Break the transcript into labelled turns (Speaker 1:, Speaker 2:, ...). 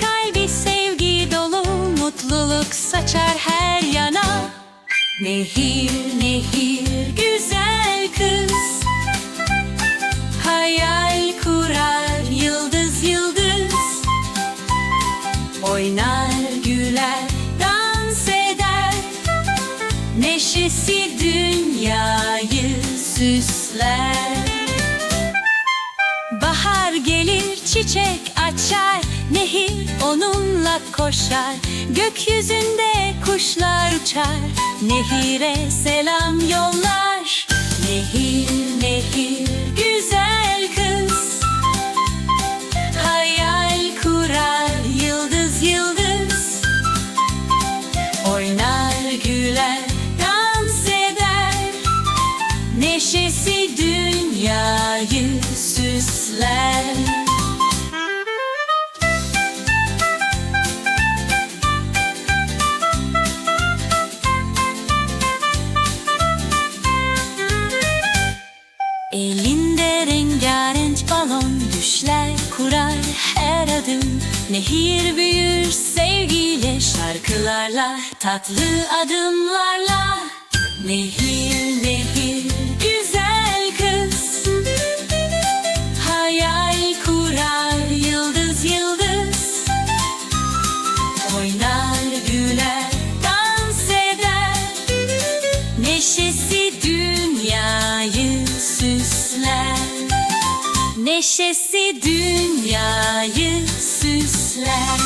Speaker 1: Kalbi sevgi dolu Mutluluk saçar her yana. Nehir nehir güzel kız. Hayal kurar yıldız yıldız. Oynar güler dans eder. Neşesi dünyayı süsler gelir çiçek açar Nehir onunla koşar Gökyüzünde kuşlar uçar Nehire selam yollar Nehir Neşesi dünyayı süsler. Elinde rengarenk balon düşler kurar her adım. Nehir büyür sevgiyle şarkılarla tatlı adımlarla. Nehir Neşesi dünyayı süsler. Neşesi dünyayı süsler